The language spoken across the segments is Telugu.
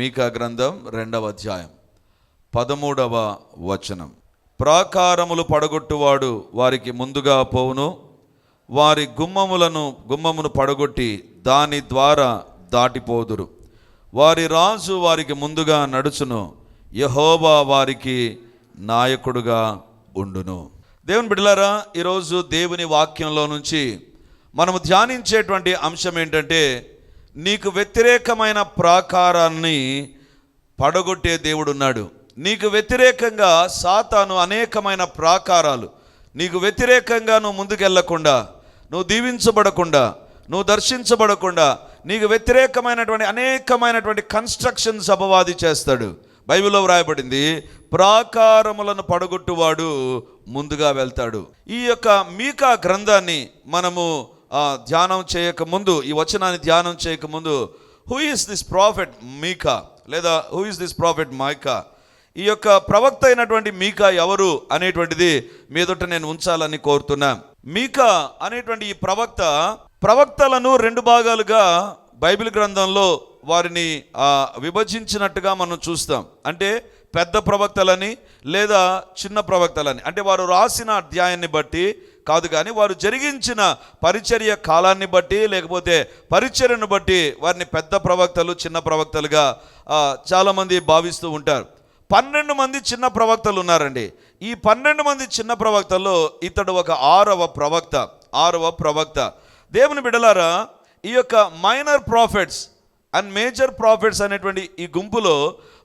మీకా గ్రంథం రెండవ అధ్యాయం. పదమూడవ వచనం. ప్రాకారములు పడగొట్టువాడు వారికి ముందుగా పోవును. వారి గుమ్మములను గుమ్మమును పడగొట్టి దాని ద్వారా దాటిపోదురు. వారి రాజు వారికి ముందుగా నడుచును. యహోబా వారికి నాయకుడుగా ఉండును. దేవుని బిడ్డలారా ఈరోజు దేవుని వాక్యంలో నుంచి మనము ధ్యానించేటువంటి అంశం ఏంటంటే నీకు వ్యతిరేకమైన ప్రాకారాన్ని పడగొట్టే దేవుడు ఉన్నాడు నీకు వ్యతిరేకంగా సాతాను అనేకమైన ప్రాకారాలు. నీకు వ్యతిరేకంగా నువ్వు ముందుకెళ్ళకుండా నువ్వు దీవించబడకుండా నువ్వు దర్శించబడకుండా నీకు వ్యతిరేకమైనటువంటి అనేకమైనటువంటి కన్స్ట్రక్షన్స్ అపవాది చేస్తాడు. బైబిల్లో వ్రాయబడింది ప్రాకారములను పడగొట్టువాడు ముందుగా వెళ్తాడు. ఈ యొక్క మీకా గ్రంథాన్ని మనము ధ్యానం చేయక ముందు ఈ వచనాన్ని ధ్యానం చేయక ముందు who is this prophet Micah లేదా who is this prophet Micah ఈ యొక్క ప్రవక్త అయినటువంటి మీకా ఎవరు అనేటువంటిది మీదట నేను ఉంచాలని కోరుతున్నా. మీకా అనేటువంటి ఈ ప్రవక్త ప్రవక్తలను రెండు భాగాలుగా బైబిల్ గ్రంథంలో వారిని విభజించినట్టుగా మనం చూస్తాం. అంటే పెద్ద ప్రవక్తలని లేదా చిన్న ప్రవక్తలని. అంటే వారు రాసిన అధ్యాయాన్ని బట్టి కాదు కానీ వారు జరిగించిన పరిచర్య కాలాన్ని బట్టి లేకపోతే పరిచర్యను బట్టి వారిని పెద్ద ప్రవక్తలు చిన్న ప్రవక్తలుగా చాలామంది భావిస్తూ ఉంటారు. పన్నెండు మంది చిన్న ప్రవక్తలు ఉన్నారండి. ఈ పన్నెండు మంది చిన్న ప్రవక్తల్లో ఇతడు ఒక ఆరవ ప్రవక్త ఆరవ ప్రవక్త. దేవుని బిడలారా ఈ యొక్క minor prophets and major prophets అనేటువంటి ఈ గుంపులో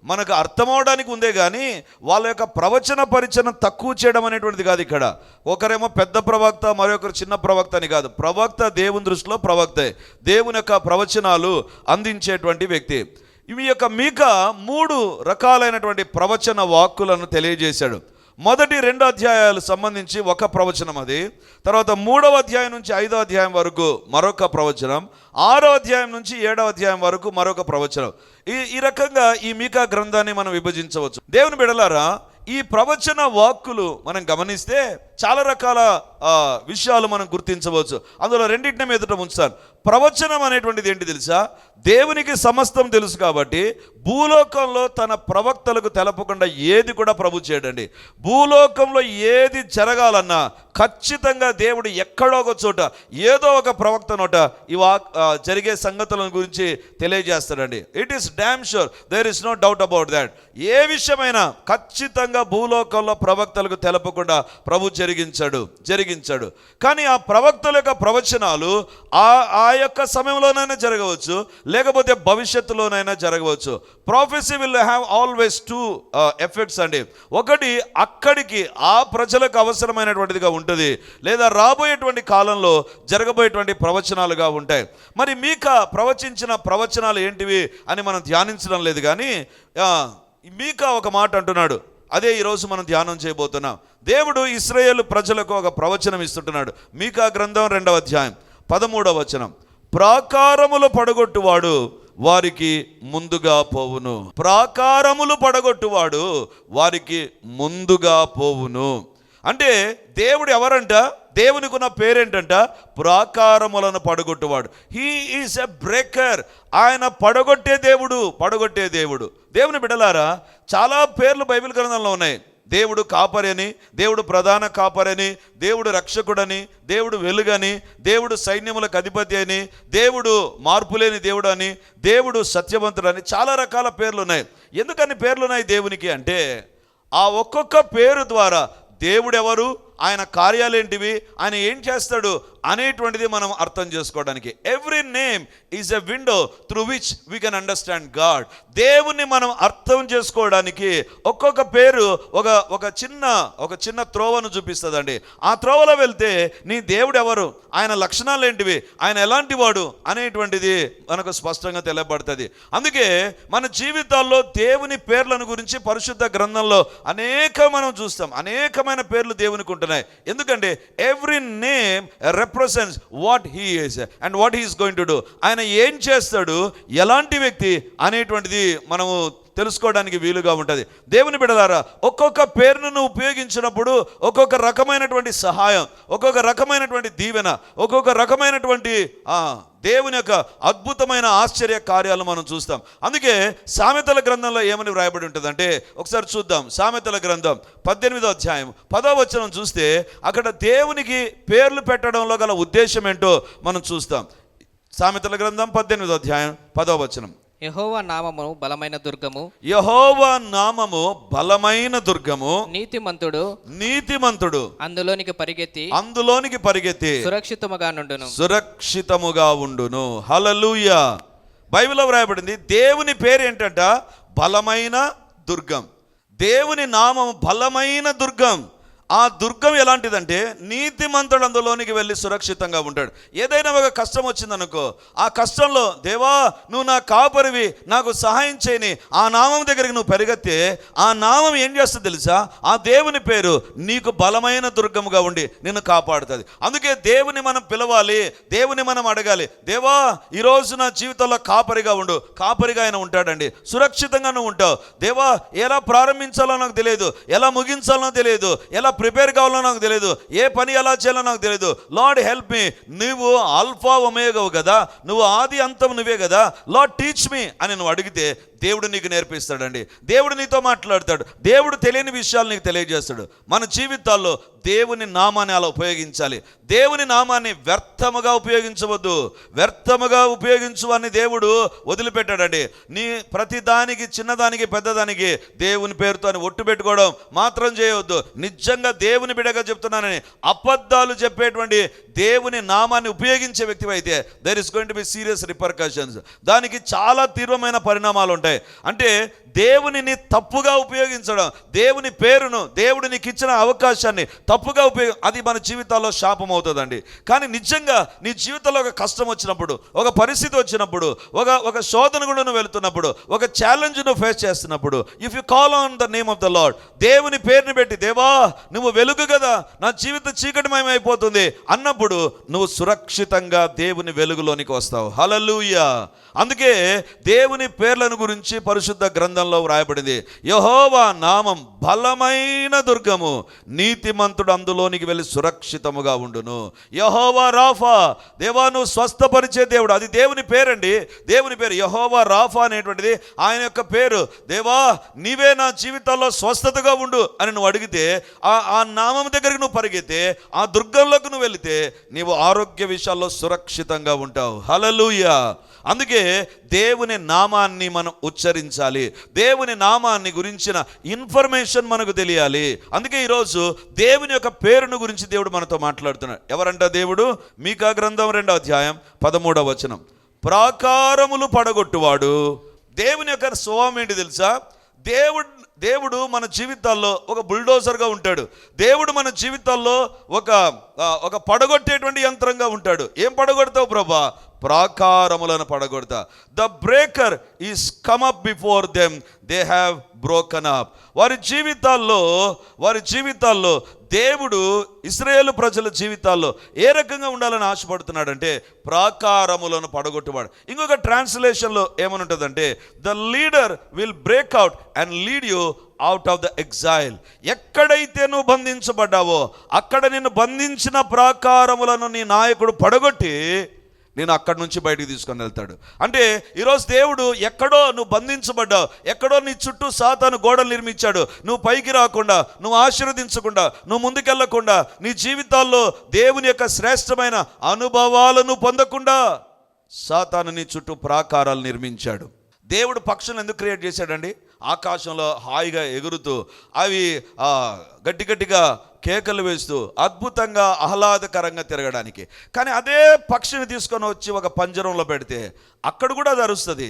మనకు అర్థమవడానికి ఉందే కానీ వాళ్ళ యొక్క ప్రవచన పరిచయం తక్కువ చేయడం అనేటువంటిది కాదు ఇక్కడ. ఒకరేమో పెద్ద ప్రవక్త మరొకరు చిన్న ప్రవక్త అని కాదు. ప్రవక్త దేవుని దృష్టిలో ప్రవక్తే. దేవుని యొక్క ప్రవచనాలు అందించేటువంటి వ్యక్తి. ఈ యొక్క మీక మూడు రకాలైనటువంటి ప్రవచన వాక్కులను తెలియజేశాడు. మొదటి రెండు అధ్యాయాలు సంబంధించి ఒక ప్రవచనం అది. తర్వాత మూడవ అధ్యాయం నుంచి ఐదవ అధ్యాయం వరకు మరొక ప్రవచనం. ఆరో అధ్యాయం నుంచి ఏడవ అధ్యాయం వరకు మరొక ప్రవచనం. ఈ ఈ రకంగా ఈ మీకా గ్రంథాన్ని మనం విభజించవచ్చు. దేవుని బిడలారా ఈ ప్రవచన వాక్కులు మనం గమనిస్తే చాలా రకాల విషయాలు మనం గుర్తించవచ్చు. అందులో రెండింటిని ఎదుట ఉంచుతాను. ప్రవచనం అనేటువంటిది ఏంటి తెలుసా? దేవునికి సమస్తం తెలుసు కాబట్టి భూలోకంలో తన ప్రవక్తలకు తెలపకుండా ఏది కూడా ప్రభు చేయడండి. భూలోకంలో ఏది జరగాలన్నా ఖచ్చితంగా దేవుడు ఎక్కడో ఒక చోట ఏదో ఒక ప్రవక్త నోట ఈ జరిగే సంగతులను గురించి తెలియజేస్తాడండి. It is damn sure there is no doubt about that ఏ విషయమైనా ఖచ్చితంగా భూలోకంలో ప్రవక్తలకు తెలపకుండా ప్రభు జరిగించాడు జరిగించాడు. కానీ ఆ ప్రవక్తల యొక్క ప్రవచనాలు ఆ ఆ యొక్క సమయంలోనైనా జరగవచ్చు లేకపోతే భవిష్యత్తులోనైనా జరగవచ్చు. Prophecy will have always two effects అండి. ఒకటి అక్కడికి ఆ ప్రజలకు అవసరమైనటువంటిదిగా ఉంటుంది లేదా రాబోయేటువంటి కాలంలో జరగబోయేటువంటి ప్రవచనాలుగా ఉంటాయి. మరి మీక ప్రవచించిన ప్రవచనాలు ఏంటివి అని మనం ధ్యానించడం లేదు కానీ మీక ఒక మాట అంటున్నాడు. అదే ఈరోజు మనం ధ్యానం చేయబోతున్నాం. దేవుడు ఇస్రాయేల్ ప్రజలకు ఒక ప్రవచనం ఇస్తుంటున్నాడు. మీకా గ్రంథం రెండవ అధ్యాయం పదమూడవ వచనం. ప్రాకారములు పడగొట్టువాడు వారికి ముందుగా పోవును. ప్రాకారములు పడగొట్టువాడు వారికి ముందుగా పోవును. అంటే దేవుడు ఎవరంట? దేవునికి ఉన్న పేరేంటంట? ప్రాకారములను పడగొట్టువాడు. హీ ఈజ్ ఎ బ్రేకర్ ఆయన పడగొట్టే దేవుడు పడగొట్టే దేవుడు. దేవుని బిడలారా చాలా పేర్లు బైబిల్ గ్రంథంలో ఉన్నాయి. దేవుడు కాపరని దేవుడు ప్రధాన కాపరని దేవుడు రక్షకుడని దేవుడు వెలుగని దేవుడు సైన్యములకు అధిపతి అని దేవుడు మార్పులేని దేవుడు అని దేవుడు సత్యవంతుడని చాలా రకాల పేర్లు ఉన్నాయి. ఎందుకని పేర్లు ఉన్నాయి దేవునికి అంటే ఆ ఒక్కొక్క పేరు ద్వారా దేవుడెవరు ఆయన కార్యాలేంటివి ఆయన ఏం చేస్తాడు అనేటువంటిది మనం అర్థం చేసుకోవడానికి. Every name is a window through which we can understand God దేవుణ్ణి మనం అర్థం చేసుకోవడానికి ఒక్కొక్క పేరు ఒక ఒక చిన్న ఒక చిన్న త్రోవను చూపిస్తుందండి. ఆ త్రోవలో వెళ్తే నీ దేవుడు ఎవరు? ఆయన లక్షణాలు ఏంటివి? ఆయన ఎలాంటి వాడు? అనేటువంటిది మనకు స్పష్టంగా తెలియబడుతుంది అందుకే మన జీవితాల్లో దేవుని పేర్లను గురించి పరిశుద్ధ గ్రంథంలో అనేక మనం చూస్తాం. అనేకమైన పేర్లు దేవునికి ఉంటున్నాయి. ఎందుకంటే every name rep represents what he is and what he's going to do ఆయన ఏం చేస్తాడు? ఎలాంటి వ్యక్తి అనేటువంటిది మనము తెలుసుకోవడానికి వీలుగా ఉంటుంది. దేవుని బిడలారా ఒక్కొక్క పేరును నువ్వు ఉపయోగించినప్పుడు ఒక్కొక్క రకమైనటువంటి సహాయం ఒక్కొక్క రకమైనటువంటి దీవెన ఒక్కొక్క రకమైనటువంటి దేవుని యొక్క అద్భుతమైన ఆశ్చర్య కార్యాలు మనం చూస్తాం. అందుకే సామెతల గ్రంథంలో ఏమని వ్రాయబడి ఉంటుందంటే ఒకసారి చూద్దాం. సామెతల గ్రంథం పద్దెనిమిదో అధ్యాయం. పదో వచనం చూస్తే అక్కడ దేవునికి పేర్లు పెట్టడంలో గల ఉద్దేశం ఏంటో మనం చూస్తాం. సామెతల గ్రంథం పద్దెనిమిదో అధ్యాయం పదో వచనం. యెహోవా నామము బలమైన దుర్గము. యహోవా నామము బలమైన దుర్గము. నీతిమంతుడు. నీతిమంతుడు. అందులోనికి పరిగెత్తి అందులోనికి పరిగెత్తి సురక్షితముగా నుండును. సురక్షితముగా ఉండును. హలలుయ బైబిల్లో వ్రాయబడింది దేవుని పేరు ఏంటంట బలమైన దుర్గం. దేవుని నామం బలమైన దుర్గం. ఆ దుర్గం ఎలాంటిదంటే నీతిమంతుడు అందులోనికి వెళ్ళి సురక్షితంగా ఉంటాడు. ఏదైనా ఒక కష్టం వచ్చిందనుకో ఆ కష్టంలో దేవా నువ్వు నా కాపరివి నాకు సహాయం చేయని ఆ నామం దగ్గరికి నువ్వు పెరిగితే ఆ నామం ఏం చేస్తుంది తెలుసా? ఆ దేవుని పేరు నీకు బలమైన దుర్గముగా ఉండి నిన్ను కాపాడుతుంది. అందుకే దేవుని మనం పిలవాలి దేవుని మనం అడగాలి దేవా ఈరోజు నా జీవితంలో కాపరిగా ఉండు కాపరిగా ఆయన ఉంటాడండి సురక్షితంగా నువ్వు ఉంటావు. దేవా ఎలా ప్రారంభించాలో నాకు తెలియదు ఎలా ముగించాలో తెలియదు ఎలా ప్రిపేర్ కావాలో నాకు తెలియదు ఏ పని ఎలా చేయాలో నాకు తెలియదు లార్డ్ హెల్ప్ మీ. నువ్వు ఆల్ఫా ఒమేగవు కదా? నువ్వు ఆది అంతం నువ్వే కదా? లార్డ్ టీచ్ మీ అని నువ్వు అడిగితే దేవుడు నీకు నేర్పిస్తాడండి. దేవుడు నీతో మాట్లాడతాడు. దేవుడు తెలియని విషయాలు నీకు తెలియజేస్తాడు. మన జీవితాల్లో దేవుని నామాన్ని అలా ఉపయోగించాలి. దేవుని నామాన్ని వ్యర్థముగా ఉపయోగించవద్దు. వ్యర్థముగా ఉపయోగించు అని దేవుడు వదిలిపెట్టాడండి. నీ ప్రతి దానికి చిన్నదానికి పెద్దదానికి దేవుని పేరుతో అని ఒట్టు పెట్టుకోవడం మాత్రం చేయవద్దు. నిజంగా దేవుని బిడగా చెప్తున్నానని అబద్ధాలు చెప్పేటువంటి దేవుని నామాన్ని ఉపయోగించే వ్యక్తి అయితే there is going to be serious repercussions దానికి చాలా తీవ్రమైన పరిణామాలు ఉంటాయి. అంటే దేవునిని తప్పుగా ఉపయోగించడం దేవుని పేరును దేవుడు నీకు ఇచ్చిన అవకాశాన్ని తప్పుగా ఉపయోగ అది మన జీవితాల్లో శాపం అవుతుందండి కానీ నిజంగా నీ జీవితంలో ఒక కష్టం వచ్చినప్పుడు ఒక పరిస్థితి వచ్చినప్పుడు ఒక ఒక శోధన కూడా నువ్వు వెళుతున్నప్పుడు ఒక ఛాలెంజ్ నువ్వు ఫేస్ చేస్తున్నప్పుడు if you call on the name of the Lord దేవుని పేరుని పెట్టి దేవా నువ్వు వెలుగు కదా నా జీవిత చీకటిమయం అయిపోతుంది అన్నప్పుడు నువ్వు సురక్షితంగా దేవుని వెలుగులోనికి వస్తావు. హలలుయ అందుకే దేవుని పేర్లను గురించి పరిశుద్ధ గ్రంథం గ్రంథంలో వ్రాయబడింది యహోవా నామం బలమైన దుర్గము నీతిమంతుడు అందులోనికి వెళ్ళి సురక్షితముగా ఉండును. యహోవా రాఫా దేవా నువ్వు స్వస్థపరిచే దేవుడు. అది దేవుని పేరండి. దేవుని పేరు యహోవా రాఫా అనేటువంటిది ఆయన యొక్క పేరు. దేవా నీవే నా జీవితాల్లో స్వస్థతగా ఉండు అని నువ్వు అడిగితే ఆ ఆ నామం దగ్గరికి నువ్వు పరిగెత్తే ఆ దుర్గంలోకి నువ్వు వెళితే నీవు ఆరోగ్య విషయాల్లో సురక్షితంగా ఉంటావు. హలలుయా అందుకే దేవుని నామాన్ని మనం ఉచ్చరించాలి. దేవుని నామాన్ని గురించిన ఇన్ఫర్మేషన్ మనకు తెలియాలి. అందుకే ఈరోజు దేవుని యొక్క పేరును గురించి దేవుడు మనతో మాట్లాడుతున్నాడు. ఎవరంట దేవుడు? మీకా గ్రంథం రెండో అధ్యాయం పదమూడవ వచనం. ప్రాకారములు పడగొట్టువాడు. దేవుని యొక్క స్వభావం ఏంటి తెలుసా? దేవుడు దేవుడు మన జీవితాల్లో ఒక బుల్డోజర్గా ఉంటాడు. దేవుడు మన జీవితాల్లో ఒక ఒక పడగొట్టేటువంటి యంత్రంగా ఉంటాడు. ఏం పడగొడతావు ప్రభా? ప్రాకారములను పడగొడతా. The breaker is come up before them they have broken up వారి జీవితాల్లో వారి జీవితాల్లో దేవుడు ఇస్రాయేల్ ప్రజల జీవితాల్లో ఏ రకంగా ఉండాలని ఆశపడుతున్నాడంటే ప్రాకారములను పడగొట్టువాడు. ఇంకొక ట్రాన్స్లేషన్లో ఏమని ఉంటుందంటే the leader will break out and lead you out of the exile ఎక్కడైతే నువ్వు బంధించబడ్డావో అక్కడ నిన్ను బంధించిన ప్రాకారములను నీ నాయకుడు పడగొట్టి నేను అక్కడి నుంచి బయటికి తీసుకొని వెళ్తాడు. అంటే ఈరోజు దేవుడు ఎక్కడో నువ్వు బంధించబడ్డావు ఎక్కడో నీ చుట్టూ సాతాను గోడలు నిర్మించాడు. నువ్వు పైకి రాకుండా నువ్వు ఆశీర్వదించకుండా నువ్వు ముందుకెళ్ళకుండా నీ జీవితాల్లో దేవుని యొక్క శ్రేష్టమైన అనుభవాలను పొందకుండా సాతాను నీ చుట్టూ ప్రాకారాలు నిర్మించాడు. దేవుడు పక్షులను ఎందుకు క్రియేట్ చేశాడండి? ఆకాశంలో హాయిగా ఎగురుతూ అవి గట్టి గట్టిగా కేకలు వేస్తూ అద్భుతంగా ఆహ్లాదకరంగా తిరగడానికి. కానీ అదే పక్షిని తీసుకొని వచ్చి ఒక పంజరంలో పెడితే అక్కడ కూడా అది అరుస్తుంది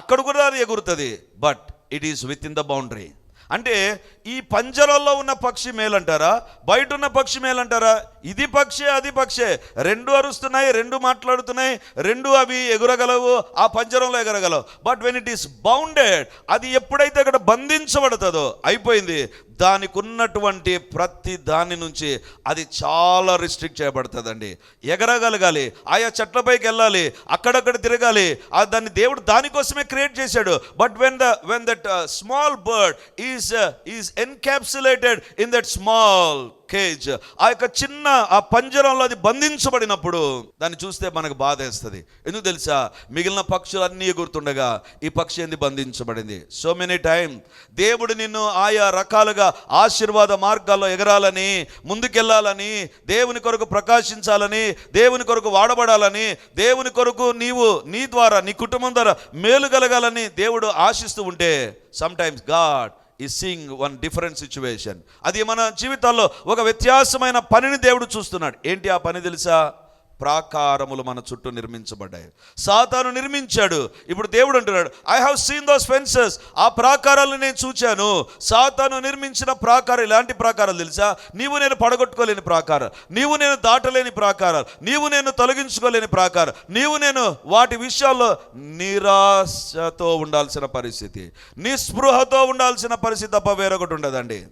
అక్కడ కూడా అది ఎగురుతుంది. But it is within the boundary అంటే ఈ పంజరంలో ఉన్న పక్షి మేలంటారా? బయట ఉన్న పక్షి మేలంటారా? ఇది పక్షే అది పక్షే. రెండు అరుస్తున్నాయి రెండు మాట్లాడుతున్నాయి రెండు అవి ఎగురగలవు ఆ పంజరంలో ఎగరగలవు. But when it is bounded అది ఎప్పుడైతే అక్కడ బంధించబడుతుందో అయిపోయింది. దానికి ఉన్నటువంటి ప్రతి దాని నుంచి అది చాలా రిస్ట్రిక్ట్ చేయబడుతుందండి. ఎగరగలగాలి ఆయా చెట్లపైకి వెళ్ళాలి అక్కడక్కడ తిరగాలి ఆ దాన్ని దేవుడు దానికోసమే క్రియేట్ చేశాడు. But when the when that small bird is is encapsulated in that small cage ఆ యొక్క చిన్న ఆ పంజరంలో అది బంధించబడినప్పుడు దాన్ని చూస్తే మనకు బాధ వేస్తుంది. ఎందుకు తెలుసా? మిగిలిన పక్షులన్నీ ఎగురుతుండగా ఈ పక్షి ఏంది? బంధించబడింది. సో మెనీ టైం దేవుడు నిన్ను ఆయా రకాలుగా ఆశీర్వాద మార్గాల్లో ఎగరాలని ముందుకెళ్ళాలని దేవుని కొరకు ప్రకాశించాలని దేవుని కొరకు వాడబడాలని దేవుని కొరకు నీవు నీ ద్వారా నీ కుటుంబం ద్వారా మేలు కలగాలని దేవుడు ఆశిస్తూ ఉంటే sometimes God is seeing one different situation అది మన జీవితాల్లో ఒక వ్యత్యాసమైన పనిని దేవుడు చూస్తున్నాడు. ఏంటి ఆ పని తెలుసా? ప్రాకారములు మన చుట్టూ నిర్మించబడ్డాయి. సాతాను నిర్మించాడు. ఇప్పుడు దేవుడు అంటున్నాడు I have seen those fences ఆ ప్రాకారాలను నేను చూచాను. సాతాను నిర్మించిన ప్రాకారం ఇలాంటి ప్రాకారాలు తెలుసా? నీవు నేను పడగొట్టుకోలేని ప్రాకారం. నీవు నేను దాటలేని ప్రాకారం. నీవు నేను తొలగించుకోలేని ప్రాకారం. నీవు నేను వాటి విషయాల్లో నిరాశతో ఉండాల్సిన పరిస్థితి. నిస్పృహతో ఉండాల్సిన పరిస్థితి తప్ప వేరొకటి ఉండదండి.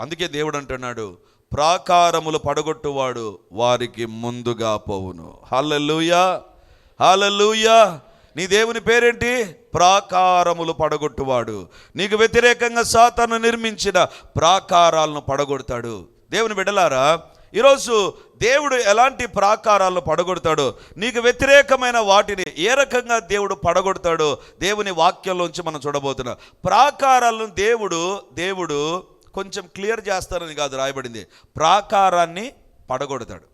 అందుకే దేవుడు అంటున్నాడు ప్రాకారములు పడగొట్టువాడు వారికి ముందుగా పోవును. హలలుయా హలలుయా నీ దేవుని పేరేంటి? ప్రాకారములు పడగొట్టువాడు. నీకు వ్యతిరేకంగా సాతాను నిర్మించిన ప్రాకారాలను పడగొడతాడు. దేవుని బిడ్డలారా ఈరోజు దేవుడు ఎలాంటి ప్రాకారాలను పడగొడతాడు నీకు వ్యతిరేకమైన వాటిని ఏ రకంగా దేవుడు పడగొడతాడు దేవుని వాక్యంలోంచి మనం చూడబోతున్నాం. ప్రాకారాలను దేవుడు దేవుడు కొంచెం క్లియర్ చేస్తారని కాదు రాయబడింది. ప్రాకారాన్ని పడగొడతాడు.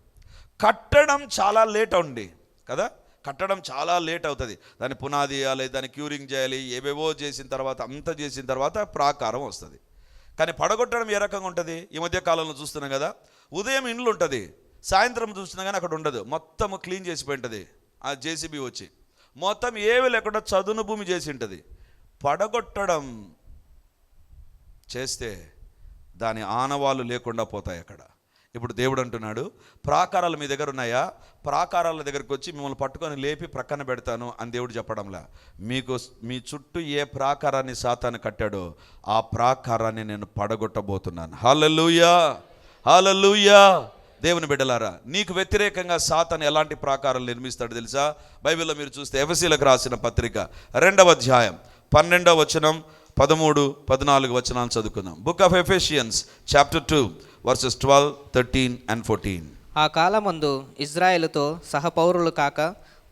కట్టడం చాలా లేట్ అండి కదా? కట్టడం చాలా లేట్ అవుతుంది. దాన్ని పునాది వేయాలి దాన్ని క్యూరింగ్ చేయాలి ఏవేవో చేసిన తర్వాత అంత చేసిన తర్వాత ప్రాకారం వస్తుంది. కానీ పడగొట్టడం ఏ రకంగా ఉంటుంది? ఈ మధ్య కాలంలో చూస్తున్నాం కదా ఉదయం ఇండ్లు ఉంటుంది సాయంత్రం చూస్తున్నా కానీ అక్కడ ఉండదు. మొత్తం క్లీన్ చేసి ఉంటుంది ఆ జేసీబీ వచ్చి. మొత్తం ఏవి లేకుండా చదును భూమి చేసి ఉంటుంది. పడగొట్టడం చేస్తే దాని ఆనవాళ్ళు లేకుండా పోతాయి అక్కడ. ఇప్పుడు దేవుడు అంటున్నాడు ప్రాకారాలు మీ దగ్గర ఉన్నాయా? ప్రాకారాల దగ్గరకు వచ్చి మిమ్మల్ని పట్టుకొని లేపి ప్రక్కన పెడతాను అని దేవుడు చెప్పడంలా. మీకు మీ చుట్టూ ఏ ప్రాకారాన్ని సాతాను కట్టాడో ఆ ప్రాకారాన్ని నేను పడగొట్టబోతున్నాను. హలలుయా హలలుయా దేవుని బిడ్డలారా నీకు వ్యతిరేకంగా సాతాను ఎలాంటి ప్రాకారాలు నిర్మిస్తాడు తెలుసా? బైబిల్లో మీరు చూస్తే ఎఫసీలకు రాసిన పత్రిక రెండవ అధ్యాయం పన్నెండవ వచనం పదమూడు పద్నాలుగు వచనాలు చదువుకుందాం. Book of Ephesians chapter two verses twelve thirteen and fourteen ఆ కాలమందు ఇజ్రాయెల్తో సహపౌరులు కాక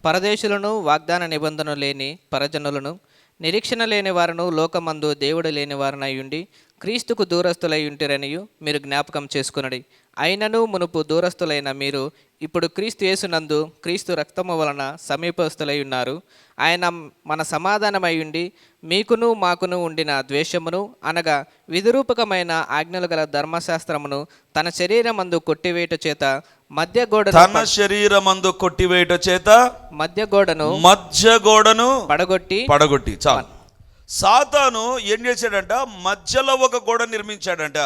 పరదేశులను వాగ్దాన నిబంధన లేని పరజనులను నిరీక్షణ లేని వారును లోకమందు దేవుడు లేని వారినై ఉండి క్రీస్తుకు దూరస్తులై ఉంటిరనియు మీరు జ్ఞాపకం చేసుకునడి. అయినను మునుపు దూరస్తులైన మీరు ఇప్పుడు క్రీస్తు యేసునందు క్రీస్తు రక్తము వలన సమీపస్తులై ఉన్నారు. ఆయన మన సమాధానమై ఉండి మీకును మాకును ఉండిన ద్వేషమును అనగా విధిరూపకమైన ఆజ్ఞలు గల ధర్మశాస్త్రమును తన శరీరమందు కొట్టివేయట చేత మధ్య గోడను తన శరీరమందు కొట్టివేయట చేత మధ్య గోడను మధ్య గోడను పడగొట్టి పడగొట్టి చాలు. సాతాను ఏం చేశాడంట? మధ్యలో ఒక గోడ నిర్మించాడంట.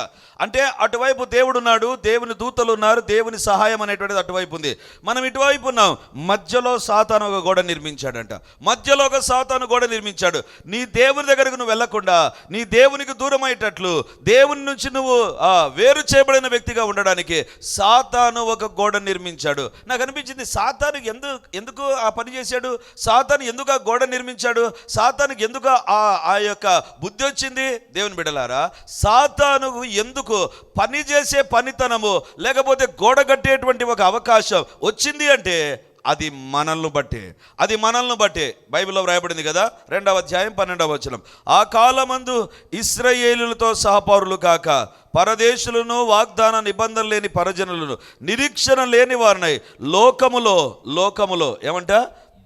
అంటే అటువైపు దేవుడు ఉన్నాడు దేవుని దూతలు ఉన్నారు దేవుని సహాయం అనేటువంటిది అటువైపు ఉంది. మనం ఇటువైపు ఉన్నాం మధ్యలో సాతాను ఒక గోడ నిర్మించాడంట. మధ్యలో ఒక సాతాను గోడ నిర్మించాడు. నీ దేవుని దగ్గరకు నువ్వు వెళ్ళకుండా నీ దేవునికి దూరం అయ్యేటట్లు దేవుని నుంచి నువ్వు ఆ, వేరు చేయబడిన వ్యక్తిగా ఉండడానికి సాతాను ఒక గోడ నిర్మించాడు. నాకు అనిపించింది సాతాను ఎందుకు ఎందుకు ఆ పని చేశాడు? సాతాను ఎందుకు ఆ గోడ నిర్మించాడు? సాతానికి ఎందుకు ఆ ఆ యొక్క బుద్ధి వచ్చింది? దేవుని బిడలారా సాతాను ఎందుకు పని చేసే పనితనము లేకపోతే గోడ కట్టేటువంటి ఒక అవకాశం వచ్చింది అంటే అది మనల్ని బట్టే అది మనల్ని బట్టే. బైబిల్లో వ్రాయబడింది కదా రెండవ అధ్యాయం పన్నెండవ వచనం. ఆ కాలమందు ఇస్రయేలులతో సహపౌరులు కాక పరదేశులను వాగ్దాన నిబంధన లేని పరజనులను నిరీక్షణ లేని వారినై లోకములో లోకములో ఏమంట?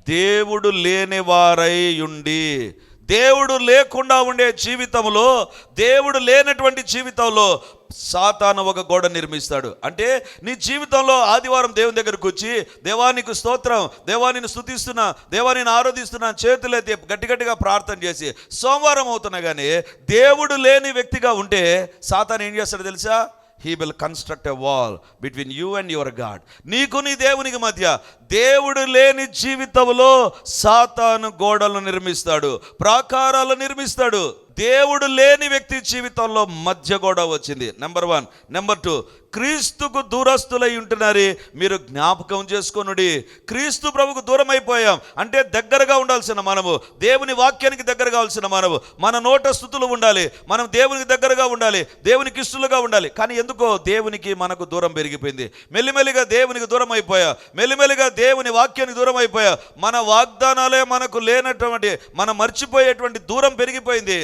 దేవుడు లేని వారై ఉండి దేవుడు లేకుండా ఉండే జీవితంలో దేవుడు లేనటువంటి జీవితంలో సాతాను ఒక గోడ నిర్మిస్తాడు. అంటే నీ జీవితంలో ఆదివారం దేవుని దగ్గరకు వచ్చి దేవానికి స్తోత్రం. దేవానిని స్థుతిస్తున్నా దేవానిని ఆరాధిస్తున్నా. చేతులైతే గట్టి గట్టిగా ప్రార్థన చేసి సోమవారం అవుతున్నా కానీ దేవుడు లేని వ్యక్తిగా ఉంటే సాతాను ఏం చేస్తాడు తెలుసా? He will construct a wall between you and your God నీకు నీ దేవునికి మధ్య దేవుడు లేని జీవితంలో సాతాను గోడలు నిర్మిస్తాడు. ప్రాకారాలు నిర్మిస్తాడు. దేవుడు లేని వ్యక్తి జీవితంలో మధ్య గోడ వచ్చింది. నెంబర్ వన్ నెంబర్ టూ క్రీస్తుకు దూరస్తులై ఉంటున్నారు మీరు జ్ఞాపకం చేసుకొనుడి. క్రీస్తు ప్రభుకు దూరం అయిపోయాం అంటే దగ్గరగా ఉండాల్సిన మనము దేవుని వాక్యానికి దగ్గర కావాల్సిన మనము మన నోట స్థుతులు ఉండాలి మనం దేవునికి దగ్గరగా ఉండాలి దేవునికి ఇష్టలుగా ఉండాలి. కానీ ఎందుకో దేవునికి మనకు దూరం పెరిగిపోయింది. మెల్లిమెల్లిగా దేవునికి దూరం అయిపోయా మెల్లిమెల్లిగా దేవుని వాక్యానికి దూరం అయిపోయా మన వాగ్దానాలే మనకు లేనటువంటి మనం మర్చిపోయేటువంటి దూరం పెరిగిపోయింది.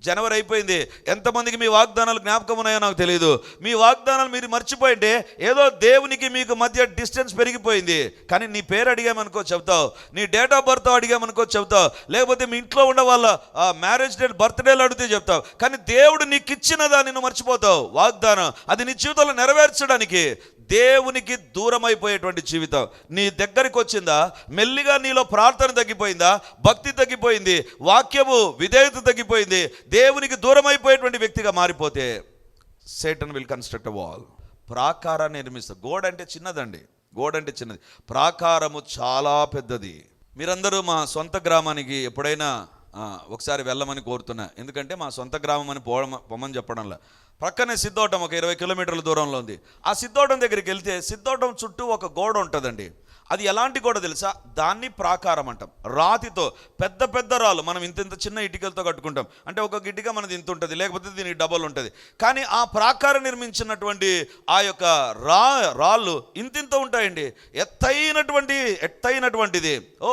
జనవరి అయిపోయింది. ఎంతమందికి మీ వాగ్దానాలు జ్ఞాపకం ఉన్నాయో నాకు తెలియదు మీ వాగ్దానాలు మీరు మర్చిపోయింటే ఏదో దేవునికి మీకు మధ్య డిస్టెన్స్ పెరిగిపోయింది. కానీ నీ పేరు అడిగామనుకో చెబుతావు. నీ డేట్ ఆఫ్ బర్త్ అడిగామనుకో చెబుతావు. లేకపోతే మీ ఇంట్లో ఉన్న వాళ్ళ మ్యారేజ్ డేట్ బర్త్డేలు అడిగితే చెప్తావు. కానీ దేవుడు నీకు ఇచ్చిన దాన్ని నువ్వు మర్చిపోతావు. వాగ్దానం. అది నీ జీవితంలో నెరవేర్చడానికి. దేవునికి దూరం అయిపోయేటువంటి జీవితం. నీ దగ్గరికి వచ్చిందా మెల్లిగా నీలో ప్రార్థన తగ్గిపోయిందా? భక్తి తగ్గిపోయింది. వాక్యము విధేయత తగ్గిపోయింది. దేవునికి దూరమైపోయేటువంటి వ్యక్తిగా మారిపోతే సేటన్ విల్ కన్స్ట్రక్ట్ వాల్ ప్రాకారాన్ని నిర్మిస్తారు గోడ అంటే చిన్నదండి. గోడ అంటే చిన్నది. ప్రాకారము చాలా పెద్దది. మీరందరూ మా సొంత గ్రామానికి ఎప్పుడైనా ఒకసారి వెళ్ళమని కోరుతున్నా. ఎందుకంటే మా సొంత గ్రామం అని పోవడం పొమ్మని చెప్పడంలో. పక్కనే సిద్ధోటం ఒక ఇరవై కిలోమీటర్ల దూరంలో ఉంది. ఆ సిద్ధోటం దగ్గరికి వెళ్తే సిద్ధోటం చుట్టూ ఒక గోడ ఉంటుందండి. అది ఎలాంటి గోడ తెలుసా? దాన్ని ప్రాకారం అంటాం. రాతితో పెద్ద పెద్ద రాళ్ళు మనం ఇంత ఇంత చిన్న ఇటుకలతో కట్టుకుంటాం. అంటే ఒక ఇటుక మనది ఇంత ఉంటుంది లేకపోతే దీనికి డబల్ ఉంటుంది. కానీ ఆ ప్రాకారం నిర్మించినటువంటి ఆ యొక్క రా రాళ్ళు ఇంత ఉంటాయండి. ఎత్తైనటువంటి ఎత్తైనటువంటిది. ఓ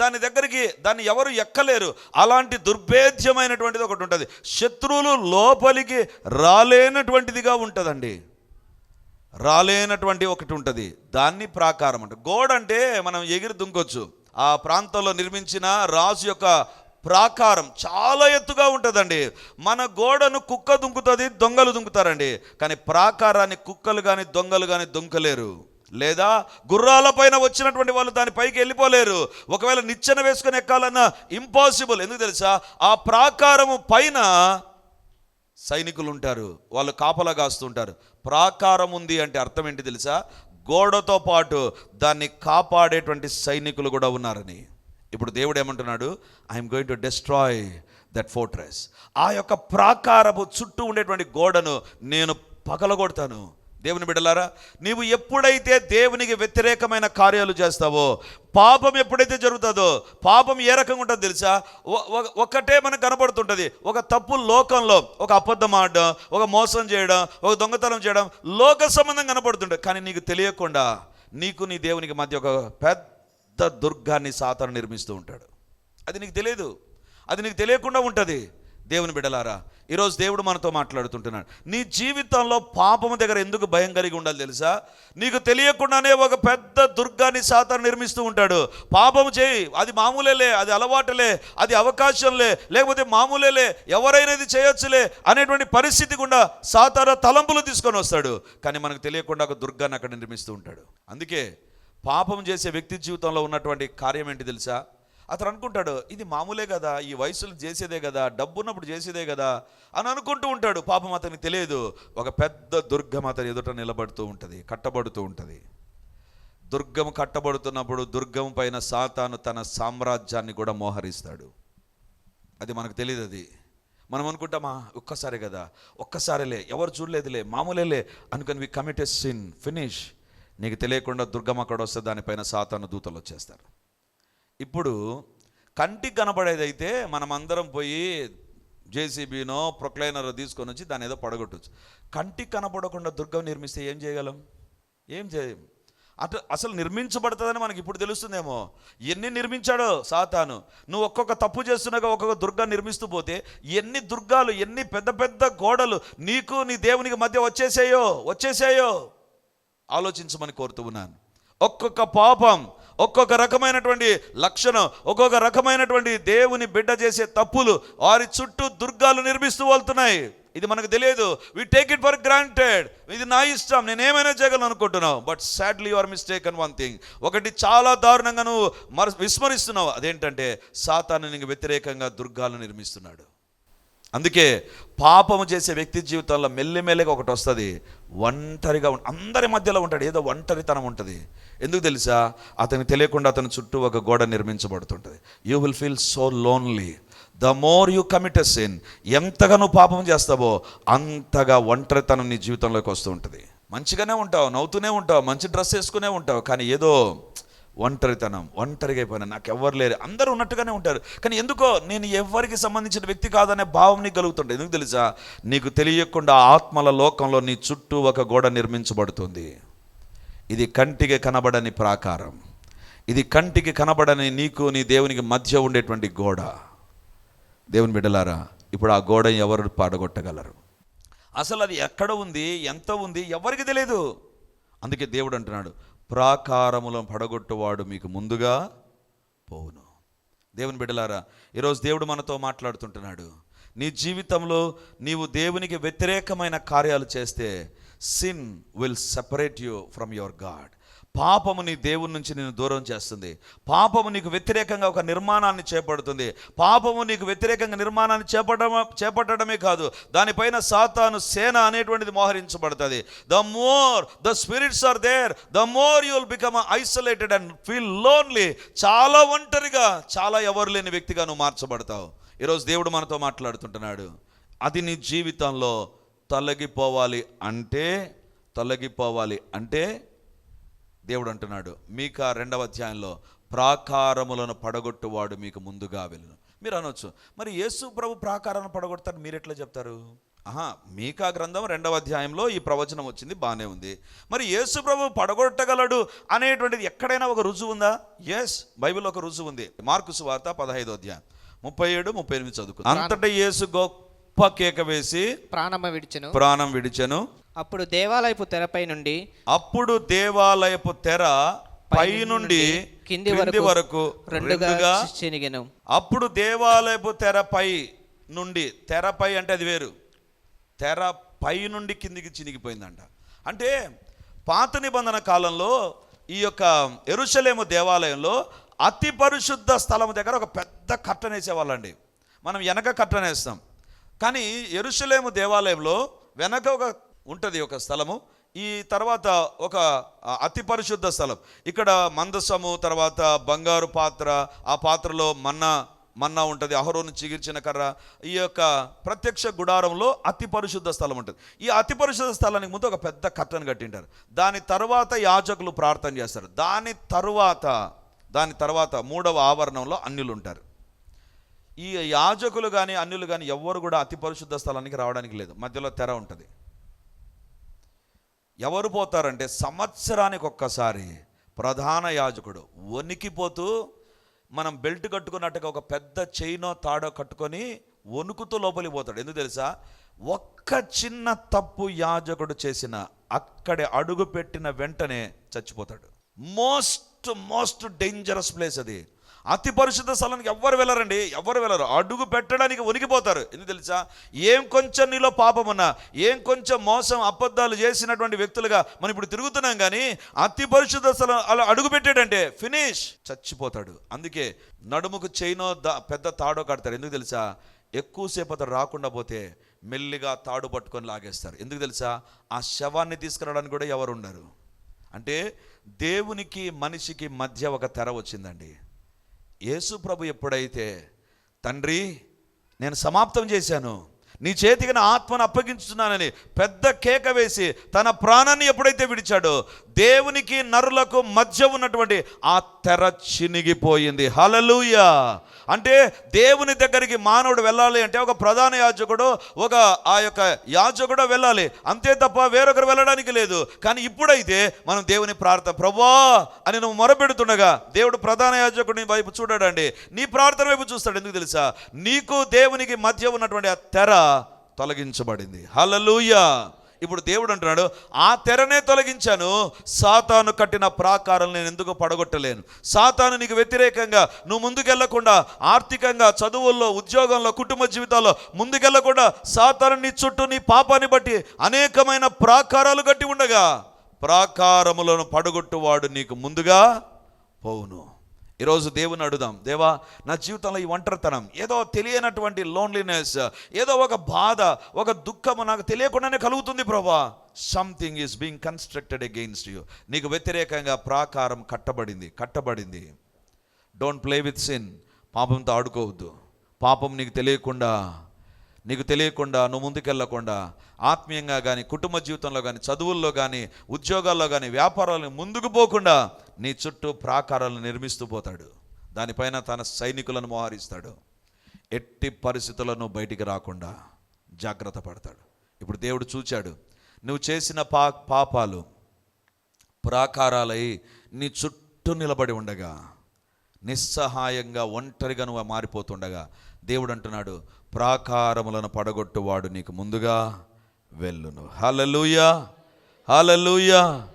దాని దగ్గరికి దాన్ని ఎవరు ఎక్కలేరు. అలాంటి దుర్భేద్యమైనటువంటిది ఒకటి ఉంటుంది. శత్రువులు లోపలికి రాలేనటువంటిదిగా ఉంటుందండి. రాలేనటువంటి ఒకటి ఉంటుంది. దాన్ని ప్రాకారం అంట. గోడ అంటే మనం ఎగిరి దుంకొచ్చు. ఆ ప్రాంతంలో నిర్మించిన రాజు యొక్క ప్రాకారం చాలా ఎత్తుగా ఉంటుందండి. మన గోడను కుక్క దుంకుతుంది దొంగలు దుంకుతారండి. కానీ ప్రాకారాన్ని కుక్కలు కానీ దొంగలు కానీ దుంకలేరు. లేదా గుర్రాల పైన వచ్చినటువంటి వాళ్ళు దాని పైకి వెళ్ళిపోలేరు. ఒకవేళ నిచ్చెన వేసుకొని ఎక్కాలన్నా ఇంపాసిబుల్. ఎందుకు తెలుసా? ఆ ప్రాకారము పైన సైనికులు ఉంటారు వాళ్ళు కాపలా కాస్తుంటారు. ప్రాకారం ఉంది అంటే అర్థం ఏంటి తెలుసా? గోడతో పాటు దాన్ని కాపాడేటువంటి సైనికులు కూడా ఉన్నారని. ఇప్పుడు దేవుడు ఏమంటున్నాడు? I'm going to destroy that fortress ఆ యొక్క ప్రాకారపు చుట్టూ ఉండేటువంటి గోడను నేను పగలగొడతాను. దేవుని బిడ్డలారా నీవు ఎప్పుడైతే దేవునికి వ్యతిరేకమైన కార్యాలు చేస్తావో పాపం ఎప్పుడైతే జరుగుతుందో పాపం ఏ రకంగా ఉంటుందో తెలుసా? ఒకటే ఒక్కటే మనకు కనపడుతుంటుంది. ఒక తప్పు లోకంలో ఒక అబద్ధం ఆడడం ఒక మోసం చేయడం ఒక దొంగతనం చేయడం లోక సంబంధం కనపడుతుంటుంది. కానీ నీకు తెలియకుండా నీకు నీ దేవునికి మధ్య ఒక పెద్ద దుర్గాన్ని సాతాను నిర్మిస్తూ ఉంటాడు. అది నీకు తెలియదు అది నీకు తెలియకుండా ఉంటుంది. దేవుని బిడలారా ఈరోజు దేవుడు మనతో మాట్లాడుతుంటున్నాడు. నీ జీవితంలో పాపము దగ్గర ఎందుకు భయం కలిగి ఉండాలి తెలుసా? నీకు తెలియకుండానే ఒక పెద్ద దుర్గాన్ని సాతాను నిర్మిస్తూ ఉంటాడు. పాపము చేయి అది మామూలేలే అది అలవాటులే అది అవకాశంలే లేకపోతే మామూలేలే ఎవరైనా ఇది చేయొచ్చులే అనేటువంటి పరిస్థితి గుండా సాతాన తలంపులు తీసుకొని వస్తాడు. కానీ మనకు తెలియకుండా ఒక దుర్గాన్ని అక్కడ నిర్మిస్తూ ఉంటాడు. అందుకే పాపం చేసే వ్యక్తి జీవితంలో ఉన్నటువంటి కార్యం ఏంటి తెలుసా? అతను అనుకుంటాడు ఇది మామూలే కదా ఈ వయసులో చేసేదే కదా డబ్బు ఉన్నప్పుడు చేసేదే కదా అని అనుకుంటూ ఉంటాడు. పాపం అతనికి తెలియదు. ఒక పెద్ద దుర్గం అతని ఎదుట నిలబడుతూ ఉంటుంది కట్టబడుతూ ఉంటుంది. దుర్గం కట్టబడుతున్నప్పుడు దుర్గం పైన సాతాను తన సామ్రాజ్యాన్ని కూడా మోహరిస్తాడు. అది మనకు తెలియదు అది. మనం అనుకుంటామా ఒక్కసారి కదా ఒక్కసారిలే ఎవరు చూడలేదులే మామూలేలే అనుకుని వి కమిట్ సిన్ ఫినిష్ నీకు తెలియకుండా దుర్గం అక్కడ వస్తే దానిపైన సాతాను దూతలు వచ్చేస్తారు. ఇప్పుడు కంటికి కనపడేదైతే మనమందరం పోయి జేసీబీనో ప్రొక్లైనరో తీసుకొని వచ్చి దాని ఏదో పడగొట్టచ్చు. కంటికి కనపడకుండా దుర్గం నిర్మిస్తే ఏం చేయగలం? ఏం చేయం అటు అసలు నిర్మించబడుతుందని మనకి ఇప్పుడు తెలుస్తుందేమో. ఎన్ని నిర్మించాడో సాతాను. నువ్వు ఒక్కొక్క తప్పు చేస్తున్నాగా ఒక్కొక్క దుర్గా నిర్మిస్తూ పోతే ఎన్ని దుర్గాలు ఎన్ని పెద్ద పెద్ద గోడలు నీకు నీ దేవునికి మధ్య వచ్చేసేయో వచ్చేసేయో? ఆలోచించమని కోరుతూ ఉన్నాను. ఒక్కొక్క పాపం ఒక్కొక్క రకమైనటువంటి లక్షణం ఒక్కొక్క రకమైనటువంటి దేవుని బిడ్డ చేసే తప్పులు వారి చుట్టూ దుర్గాలు నిర్మిస్తూ వెళ్తున్నాయి. ఇది మనకు తెలియదు. We take it for granted ఇది నా ఇష్టం. నేను ఏమైనా చేయగలను అనుకుంటున్నావు. But sadly your mistake on one thing ఒకటి చాలా దారుణంగా నువ్వు మర విస్మరిస్తున్నావు. అదేంటంటే సాతాను నీకు వ్యతిరేకంగా దుర్గాలు నిర్మిస్తున్నాడు. అందుకే పాపము చేసే వ్యక్తి జీవితంలో మెల్లిమెల్లిగా ఒకటి వస్తుంది. ఒంటరిగా అందరి మధ్యలో ఉంటాడు. ఏదో ఒంటరితనం ఉంటుంది. ఎందుకు తెలుసా? అతనికి తెలియకుండా అతని చుట్టూ ఒక గోడ నిర్మించబడుతుంటుంది. You will feel so lonely the more you commit sin ఎంతగా నువ్వు పాపం చేస్తావో అంతగా ఒంటరితనం నీ జీవితంలోకి వస్తూ ఉంటుంది. మంచిగానే ఉంటావు నవ్వుతూనే ఉంటావు మంచి డ్రెస్ వేసుకునే ఉంటావు కానీ ఏదో ఒంటరితనం ఒంటరిగా అయిపోయినా నాకు ఎవరు లేరు. అందరూ ఉన్నట్టుగానే ఉంటారు. కానీ ఎందుకో నేను ఎవరికి సంబంధించిన వ్యక్తి కాదనే భావం నీకు కలుగుతుంటుంది ఎందుకు తెలుసా? నీకు తెలియకుండా ఆత్మల లోకంలో నీ చుట్టూ ఒక గోడ నిర్మించబడుతుంది. ఇది కంటికి కనబడని ప్రాకారం. ఇది కంటికి కనబడని నీకు నీ దేవునికి మధ్య ఉండేటువంటి గోడ. దేవుని బిడ్డలారా ఇప్పుడు ఆ గోడ ఎవరు పాడగొట్టగలరు? అసలు అది ఎక్కడ ఉంది? ఎంత ఉంది? ఎవరికి తెలియదు అందుకే దేవుడు అంటున్నాడు ప్రాకారములను పడగొట్టువాడు మీకు ముందుగా పోవును. దేవుని బిడ్డలారా ఈరోజు దేవుడు మనతో మాట్లాడుతుంటున్నాడు. నీ జీవితంలో నీవు దేవునికి వ్యతిరేకమైన కార్యాలు చేస్తే sin will separate you from your God పాపము నీ దేవుని నుంచి నేను దూరం చేస్తుంది. పాపము నీకు వ్యతిరేకంగా ఒక నిర్మాణాన్ని చేపడుతుంది. పాపము నీకు వ్యతిరేకంగా నిర్మాణాన్ని చేపట్టడం చేపట్టడమే కాదు. దానిపైన సాతాను సేన అనేటువంటిది మోహరించబడుతుంది. The more the spirits are there the more you'll will become isolated and feel lonely చాలా ఒంటరిగా చాలా ఎవరు లేని వ్యక్తిగా నువ్వు మార్చబడతావు. ఈరోజు దేవుడు మనతో మాట్లాడుతుంటున్నాడు. అది నీ జీవితంలో తొలగిపోవాలి అంటే తొలగిపోవాలి అంటే దేవుడు అంటున్నాడు. మీకా రెండవ అధ్యాయంలో ప్రాకారములను పడగొట్టువాడు మీకు ముందుగా వెళ్ళను. మీరు అనొచ్చు. మరి యేసు ప్రభు ప్రాకారాన్ని పడగొడతాడు మీరు ఎట్లా చెప్తారు? ఆహా మీకా గ్రంథం రెండవ అధ్యాయంలో ఈ ప్రవచనం వచ్చింది బాగానే ఉంది. మరి యేసు ప్రభు పడగొట్టగలడు అనేటువంటిది ఎక్కడైనా ఒక రుజువు ఉందా? ఎస్ బైబిల్ ఒక రుజువు ఉంది. మార్కు సువార్త పదహైదో అధ్యాయం. ముప్పై ఏడు ముప్పై ఎనిమిది చదువుకు అంతటా యేసు గొప్ప కేక వేసి ప్రాణమ విడిచెను. ప్రాణం విడిచెను. అప్పుడు దేవాలయపు తెరపై నుండి అప్పుడు దేవాలయపు తెర పై నుండి కింది వరకు రెండుగా చినిగెను. అప్పుడు దేవాలయపు తెరపై నుండి తెరపై అంటే అది వేరు. తెర పై నుండి కిందికి చినిగిపోయిందంట. అంటే పాత నిబంధన కాలంలో ఈ యొక్క ఎరుషలేము దేవాలయంలో అతి పరిశుద్ధ స్థలం దగ్గర ఒక పెద్ద కట్టన వేసేవాళ్ళండి మనం వెనక కట్టన వేస్తాం కానీ ఎరుసలేము దేవాలయంలో వెనక ఒక ఉంటుంది ఒక స్థలము ఈ తర్వాత ఒక అతి పరిశుద్ధ స్థలం. ఇక్కడ మందసము తర్వాత బంగారు పాత్ర ఆ పాత్రలో మన్నా మన్నా ఉంటుంది అహరోను చిగిర్చిన కర్ర. ఈ యొక్క ప్రత్యక్ష గుడారంలో అతి పరిశుద్ధ స్థలం ఉంటుంది. ఈ అతి పరిశుద్ధ స్థలానికి ముందు ఒక పెద్ద కట్టను కట్టింటారు. దాని తర్వాత యాజకులు ప్రార్థన చేస్తారు. దాని తరువాత దాని తర్వాత మూడవ ఆవరణంలో అన్యులు ఉంటారు ఈ యాజకులు కానీ అన్యులు కానీ ఎవ్వరు కూడా అతి పరిశుద్ధ స్థలానికి రావడానికి లేదు. మధ్యలో తెర ఉంటుంది. ఎవరు పోతారంటే సంవత్సరానికి ఒక్కసారి ప్రధాన యాజకుడు వణికిపోతూ మనం బెల్ట్ కట్టుకున్నట్టుగా ఒక పెద్ద చైనో తాడో కట్టుకొని వణుకుతూ లోపలికి పోతాడు. ఎందుకు తెలుసా? ఒక్క చిన్న తప్పు యాజకుడు చేసిన అక్కడే అడుగు పెట్టిన వెంటనే చచ్చిపోతాడు. మోస్ట్ మోస్ట్ డేంజరస్ ప్లేస్ అది. అతి పరిశుద్ధ స్థలానికి ఎవ్వరు వెళ్ళరండి ఎవ్వరు వెళ్ళరు. అడుగు పెట్టడానికి వణికిపోతారు. ఎందుకు తెలుసా? ఏం కొంచెం నీలో పాపం ఉన్నా ఏం కొంచెం మోసం అబద్ధాలు చేసినటువంటి వ్యక్తులుగా మనం ఇప్పుడు తిరుగుతున్నాం కానీ అతి పరిశుద్ధ స్థలం అలా అడుగు పెట్టాడంటే ఫినిష్ చచ్చిపోతాడు. అందుకే నడుముకు చైనో దా పెద్ద తాడో కడతారు. ఎందుకు తెలుసా? ఎక్కువసేపు అతను రాకుండా పోతే మెల్లిగా తాడు పట్టుకొని లాగేస్తారు. ఎందుకు తెలుసా? ఆ శవాన్ని తీసుకురావడానికి కూడా ఎవరు ఉండరు అంటే దేవునికి మనిషికి మధ్య ఒక తెర వచ్చిందండి. యేసు ప్రభు ఎప్పుడైతే తండ్రి నేను సమాప్తం చేశాను నీ చేతికి నా ఆత్మను అప్పగించుతున్నానని పెద్ద కేక వేసి తన ప్రాణాన్ని ఎప్పుడైతే విడిచాడో దేవునికి నరులకు మధ్య ఉన్నటువంటి ఆ తెర చినిగిపోయింది. హలలుయ అంటే దేవుని దగ్గరికి మానవుడు వెళ్ళాలి అంటే ఒక ప్రధాన యాజకుడు ఒక ఆ యొక్క యాజకుడు వెళ్ళాలి. అంతే తప్ప వేరొకరు వెళ్ళడానికి లేదు. కానీ ఇప్పుడైతే మనం దేవుని ప్రార్థన ప్రభా! అని నువ్వు మొరపెడుతుండగా దేవుడు ప్రధాన యాజకుడిని వైపు చూడడండి. నీ ప్రార్థన వైపు చూస్తాడు ఎందుకు తెలుసా? నీకు దేవునికి మధ్య ఉన్నటువంటి ఆ తెర తొలగించబడింది. హల్లెలూయా. ఇప్పుడు దేవుడు అంటున్నాడు ఆ తెరనే తొలగించాను. సాతాను కట్టిన ప్రాకారం నేను ఎందుకు పడగొట్టలేను? సాతాను నీకు వ్యతిరేకంగా నువ్వు ముందుకెళ్ళకుండా ఆర్థికంగా చదువుల్లో ఉద్యోగంలో కుటుంబ జీవితాల్లో ముందుకెళ్ళకుండా సాతాను నీ చుట్టూ నీ పాపాన్ని బట్టి అనేకమైన ప్రాకారాలు కట్టి ఉండగా ప్రాకారములను పడగొట్టువాడు నీకు ముందుగా పోవును. ఈరోజు దేవుని అడుగుదాం. దేవా నా జీవితంలో ఈ ఒంటరితనం ఏదో తెలియనటువంటి లోన్లీనెస్ ఏదో ఒక బాధ ఒక దుఃఖము నాకు తెలియకుండానే కలుగుతుంది Prabha. Something is being constructed against you నీకు వ్యతిరేకంగా ప్రాకారం కట్టబడింది కట్టబడింది. డోంట్ ప్లే విత్ సిన్ పాపంతో ఆడుకోవద్దు. పాపం నీకు తెలియకుండా నీకు తెలియకుండా నువ్వు ముందుకెళ్ళకుండా ఆత్మీయంగా కానీ కుటుంబ జీవితంలో కానీ చదువుల్లో కానీ ఉద్యోగాల్లో కానీ వ్యాపారాలను ముందుకు పోకుండా నీ చుట్టూ ప్రాకారాలను నిర్మిస్తూ పోతాడు. దానిపైన తన సైనికులను మోహరిస్తాడు. ఎట్టి పరిస్థితులను బయటికి రాకుండా జాగ్రత్త పడతాడు. ఇప్పుడు దేవుడు చూచాడు నువ్వు చేసిన పా పాపాలు ప్రాకారాలై నీ చుట్టూ నిలబడి ఉండగా నిస్సహాయంగా ఒంటరిగా నువ్వు మారిపోతుండగా దేవుడు అంటున్నాడు ప్రాకారములను పడగొట్టువాడు నీకు ముందుగా వెళ్ళును. హలలుయా హలలుయా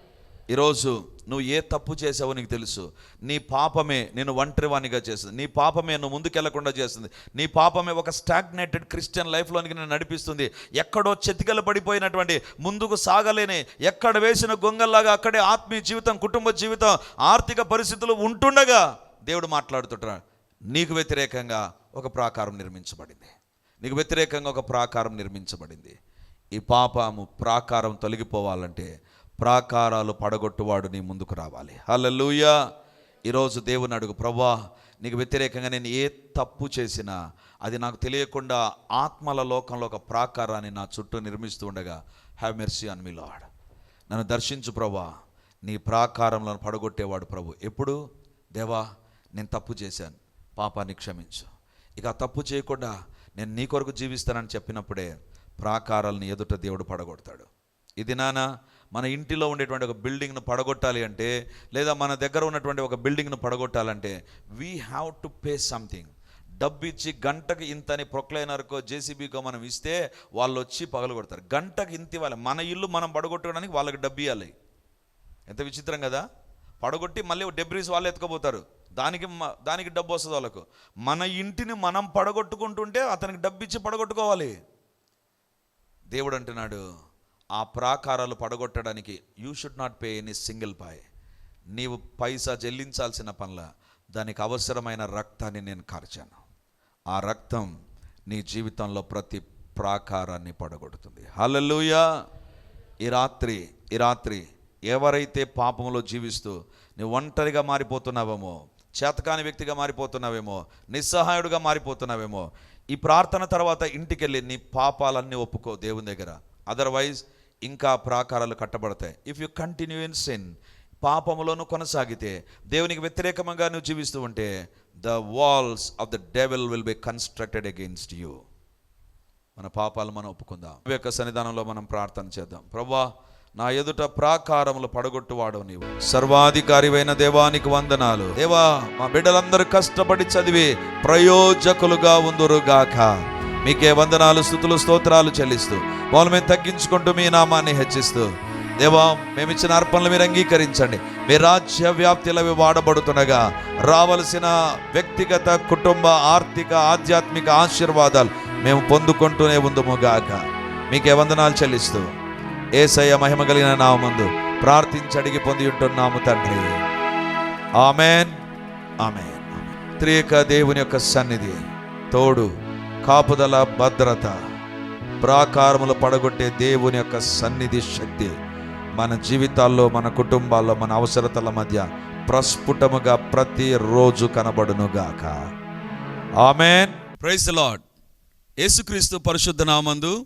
ఈరోజు నువ్వు ఏ తప్పు చేసావో నీకు తెలుసు. నీ పాపమే నేను ఒంటరివాణిగా చేస్తుంది. నీ పాపమే నువ్వు ముందుకెళ్ళకుండా చేస్తుంది. నీ పాపమే ఒక స్టాగ్నేటెడ్ క్రిస్టియన్ లైఫ్లోనికి నేను నడిపిస్తుంది. ఎక్కడో చెతికలు పడిపోయినటువంటి ముందుకు సాగలేని ఎక్కడ వేసిన గొంగల్లాగా అక్కడే ఆత్మీయ జీవితం కుటుంబ జీవితం ఆర్థిక పరిస్థితులు ఉంటుండగా దేవుడు మాట్లాడుతుంటున్నాడు నీకు వ్యతిరేకంగా ఒక ప్రాకారం నిర్మించబడింది. నీకు వ్యతిరేకంగా ఒక ప్రాకారం నిర్మించబడింది. ఈ పాపము ప్రాకారం తొలగిపోవాలంటే ప్రాకారాలు పడగొట్టువాడు నీ ముందుకు రావాలి. హల్లెలూయా. ఈరోజు దేవుని అడుగు ప్రభా నీకు వ్యతిరేకంగా నేను ఏ తప్పు చేసినా అది నాకు తెలియకుండా ఆత్మల లోకంలో ఒక ప్రాకారాన్ని నా చుట్టూ నిర్మిస్తూ ఉండగా have mercy on me Lord నన్ను దర్శించు ప్రభా నీ ప్రాకారంలో పడగొట్టేవాడు ప్రభు. ఎప్పుడు? దేవా నేను తప్పు చేశాను. పాపాన్ని క్షమించు. ఇక తప్పు చేయకుండా నేను నీ కొరకు జీవిస్తానని చెప్పినప్పుడే ప్రాకారాలను ఎదుట దేవుడు పడగొడతాడు. ఇది నాన్న మన ఇంటిలో ఉండేటువంటి ఒక బిల్డింగ్ను పడగొట్టాలి అంటే లేదా మన దగ్గర ఉన్నటువంటి ఒక బిల్డింగ్ను పడగొట్టాలంటే we have to pay something డబ్బు ఇచ్చి గంటకి ఇంతని ప్రొక్లైనర్కో జేసీబీకో మనం ఇస్తే వాళ్ళు వచ్చి పగలగొడతారు గంటకి ఇంత ఇవ్వాలి మన ఇల్లు మనం పడగొట్టడానికి వాళ్ళకి డబ్బు ఇవ్వాలి ఎంత విచిత్రం కదా? పడగొట్టి మళ్ళీ డెబ్రీస్ వాళ్ళు ఎత్తుకోపోతారు. దానికి దానికి డబ్బు వస్తుంది వాళ్ళకు. మన ఇంటిని మనం పడగొట్టుకుంటుంటే అతనికి డబ్బు ఇచ్చి పడగొట్టుకోవాలి. దేవుడు అంటున్నాడు ఆ ప్రాకారాలు పడగొట్టడానికి you should not pay any single pie నీవు పైసా చెల్లించాల్సిన పనుల దానికి అవసరమైన రక్తాన్ని నేను కార్చాను. ఆ రక్తం నీ జీవితంలో ప్రతి ప్రాకారాన్ని పడగొడుతుంది. హల్లెలూయా! ఈ రాత్రి ఈ రాత్రి ఎవరైతే పాపంలో జీవిస్తూ నువ్వు ఒంటరిగా మారిపోతున్నావేమో చేతకాని వ్యక్తిగా మారిపోతున్నావేమో నిస్సహాయుడుగా మారిపోతున్నావేమో ఈ ప్రార్థన తర్వాత ఇంటికి వెళ్ళి నీ పాపాలన్నీ ఒప్పుకో దేవుని దగ్గర. అదర్వైజ్ ఇంకా ప్రాకారాలు కట్టబడతాయి. If you continue in sin పాపములోను కొనసాగితే దేవునికి వ్యతిరేకంగా నువ్వు జీవిస్తూ ఉంటే the walls of the devil will be constructed against you మన పాపాలు మనం ఒప్పుకుందాం. యొక్క సన్నిధానంలో మనం ప్రార్థన చేద్దాం. ప్రభా నా ఎదుట ప్రాకారములు పడగొట్టువాడు నీవు. సర్వాధికారివైన దేవానికి వందనాలు. దేవా మా బిడ్డలందరూ కష్టపడి చదివి ప్రయోజకులుగా ఉందురుగాక. మీకే వందనాలు స్థుతులు స్తోత్రాలు చెల్లిస్తూ వాళ్ళు మేము తగ్గించుకుంటూ మీ నామాన్ని హెచ్చిస్తూ. దేవా మేమిచ్చిన అర్పణలు మీరు అంగీకరించండి. మీ రాజ్య వ్యాప్తిలో అవి వాడబడుతుండగా రావలసిన వ్యక్తిగత కుటుంబ ఆర్థిక ఆధ్యాత్మిక ఆశీర్వాదాలు మేము పొందుకుంటూనే ఉందుముగాక. మీకే వందనాలు చెల్లిస్తూ. ఏసయ్య మహిమ కలిగిన నామందు ప్రార్థించి అడిగి పొంది ఉంటున్నాము తండ్రి. ఆమెన్. ఆమెన్. త్రియక దేవుని యొక్క సన్నిధి తోడు కాపుదల భద్రత ప్రాకారములు పడగొట్టే దేవుని యొక్క సన్నిధి శక్తి మన జీవితాల్లో మన కుటుంబాల్లో మన అవసరతల మధ్య ప్రస్ఫుటముగా ప్రతిరోజు కనబడునుగాక. ఆమెన్. ప్రైజ్ లాడ్ యేసుక్రీస్తు పరిశుద్ధ నామందు